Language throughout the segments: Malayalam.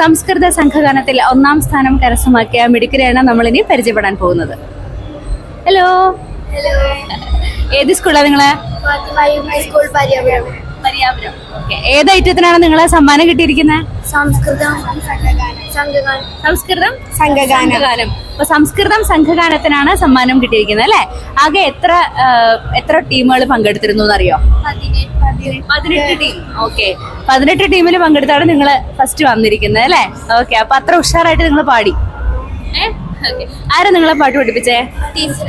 സംസ്കൃത സംഘഗാനത്തിൽ ഒന്നാം സ്ഥാനം കരസ്ഥമാക്കിയ മിടുക്കരെയാണ് നമ്മളിനി പരിചയപ്പെടാൻ പോകുന്നത്. ഹലോ ഹലോ ഏത് സ്കൂളാണ് നിങ്ങൾ? സ്കൂൾ ഏത് ഐറ്റത്തിനാണ് നിങ്ങളെ സമ്മാനം കിട്ടിയിരിക്കുന്നത് സംസ്കൃതം സംസ്കൃതം? സംഘഗാനം. അപ്പൊ സംസ്കൃതം സംഘഗാനത്തിനാണ് സമ്മാനം കിട്ടിയിരിക്കുന്നത് അല്ലെ? ആകെ എത്ര എത്ര ടീമുകൾ പങ്കെടുത്തിരുന്നു എന്നറിയോ? പതിനെട്ട് ടീം. ഓക്കെ പതിനെട്ട് ടീമിൽ പങ്കെടുത്താണ് നിങ്ങൾ ഫസ്റ്റ് വന്നിരിക്കുന്നത് അല്ലെ? ഓക്കെ അപ്പൊ അത്ര ഉഷാറായിട്ട് നിങ്ങൾ പാടി. ഏ? ഓക്കെ ആരാ നിങ്ങളെ പാട്ട് പഠിപ്പിച്ചേ? Teacher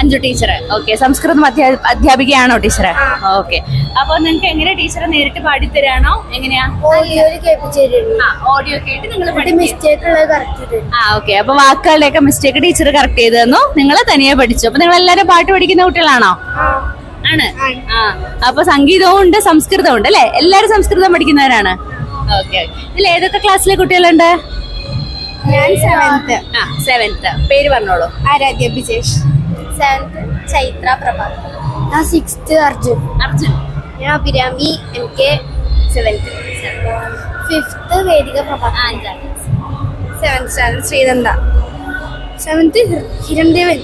Anju teacher okay Sanskrit അധ്യാപികയാണോ ടീച്ചറെ? ഓക്കെ അപ്പൊ നിങ്ങൾക്ക് എങ്ങനെ ടീച്ചറെ നേരിട്ട് പാടിത്തരാണോ? എങ്ങനെയാ? ഓഡിയോ കേട്ട് നിങ്ങൾ ആ ഓക്കെ അപ്പൊ വാക്കുകളുടെയൊക്കെ മിസ്റ്റേക്ക് ടീച്ചർ കറക്റ്റ് ചെയ്ത് തന്നു. നിങ്ങൾ തനിയെ പഠിച്ചു. അപ്പൊ നിങ്ങൾ എല്ലാരും പാട്ട് പഠിക്കുന്ന കുട്ടികളാണോ? ആണ്. ആ. അപ്പൊ സംഗീതവും ഉണ്ട് സംസ്കൃതവും ഉണ്ട് അല്ലെ? എല്ലാരും സംസ്കൃതം പഠിക്കുന്നവരാണ്. ഓക്കെ ഇതിൽ ഏതൊക്കെ ക്ലാസ്സിലെ കുട്ടികളുണ്ട്? ഞാൻ സെവൻത്ത് ആ സെവൻത്ത് പേര് പറഞ്ഞോളൂ. ആരാധ്യ ബിജേഷ് സെവൻത്ത് ചൈത്ര പ്രഭാത് ഞാൻ സിക്സ്ത് അർജുൻ. അർജുൻ. ഞാൻ Abhirami M K seventh fifth Vedika Prabhath അഞ്ചാം seventh standard Sreenanda. Seventh Hirandevan.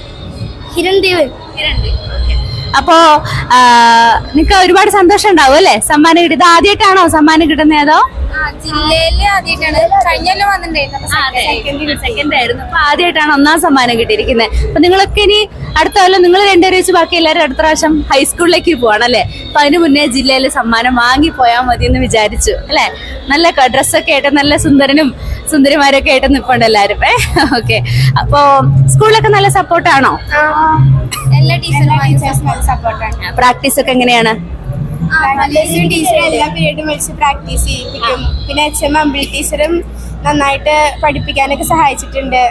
Hirandevan. അപ്പോ നിങ്ങൾക്ക് ഒരുപാട് സന്തോഷം ഉണ്ടാവും അല്ലേ? സമ്മാനം കിട്ടിയത് ആദ്യമായിട്ടാണോ സമ്മാനം കിട്ടുന്നത് അതോ? ജില്ലയിൽ ആദ്യമായിട്ടാണ്. കഴിഞ്ഞല്ലോ വന്നിട്ടുണ്ടായിരുന്നു സെക്കൻഡ് ആയിരുന്നു. അപ്പൊ ആദ്യമായിട്ടാണ് ഒന്നാം സമ്മാനം കിട്ടിയിരിക്കുന്നത് അപ്പൊ നിങ്ങളൊക്കെ ഇനി അടുത്ത കൊല്ലം നിങ്ങൾ രണ്ടുപേരും വെച്ച് ബാക്കി എല്ലാവരും അടുത്ത പ്രാവശ്യം ഹൈസ്കൂളിലേക്ക് പോവാണ് അല്ലേ അപ്പൊ അതിന് മുന്നേ ജില്ലയിൽ സമ്മാനം വാങ്ങി പോയാൽ മതി എന്ന് വിചാരിച്ചു അല്ലെ? നല്ല ഡ്രസ്സൊക്കെ ആയിട്ട് നല്ല സുന്ദരനും സുന്ദരിമാരൊക്കെ ആയിട്ട് നിൽപ്പുണ്ട് എല്ലാരും ഏ ഓക്കെ. അപ്പോ സ്കൂളിലൊക്കെ നല്ല സപ്പോർട്ടാണോ എല്ലാ ടീച്ചർമാരും സപ്പോർട്ടാണ് പ്രാക്ടീസ് ഒക്കെ എങ്ങനെയാണ്? ടീച്ചർ എല്ലാ പീരീഡും വെച്ച് പ്രാക്ടീസ് ചെയ്യിപ്പിക്കും. പിന്നെ എച്ച് എം അമ്പിളി ടീച്ചറും നന്നായിട്ട് പഠിപ്പിക്കാനൊക്കെ സഹായിച്ചിട്ടുണ്ട്.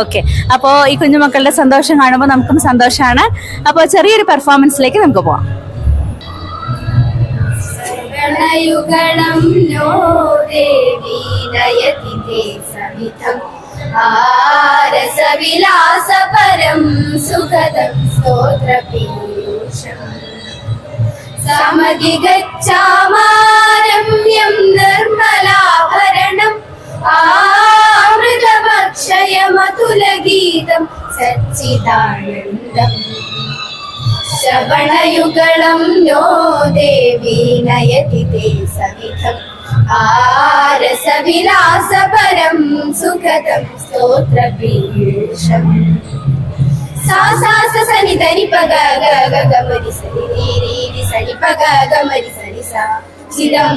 ഓക്കെ അപ്പോൾ ഈ കുഞ്ഞുമക്കളുടെ സന്തോഷം കാണുമ്പോൾ നമുക്കും സന്തോഷമാണ് അപ്പോൾ ചെറിയൊരു പെർഫോമൻസിലേക്ക് നമുക്ക് പോവാം. യുഗളം നോ ദേവി നയതി തേ സവിധം. ആരസവിലാസപരം സുഖദം സ്തോത്രപീയൂഷം സമതി ഗച്ഛാമാരമ്യം നിർമ്മലാഭരണം ആമൃതഭക്ഷയമതുലഗീതം സച്ചിദാനന്ദം ശ്രവണയുഗളം നോ ദേവി നയതി തേ സവിധം ആരസവിലാസപരം സുഖതം സ്തോത്രപീഷം സാ സാ സനി തനി പഗ ഗ ഗ ഗ പരിപഗാതമരി സരിസ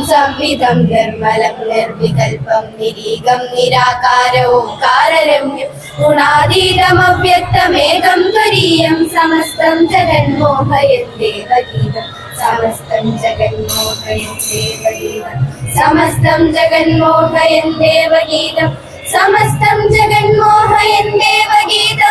സംവിധം നിർമ്മലം നിർവികൽപം നിരീകം നിരാകാരവും കാരരമ്യം ഗുണാതീതമവ്യക്തമേകം തുരീയം സമസ്തം ജഗന്മോഹയദ്ദേവഗീതം സമസ്തം ജഗന്മോഹയദ്ദേവഗീതം സമസ്തം ജഗന്മോഹയദ്ദേവഗീതം സമസ്തം ജഗന്മോഹയദ്ദേവഗീതം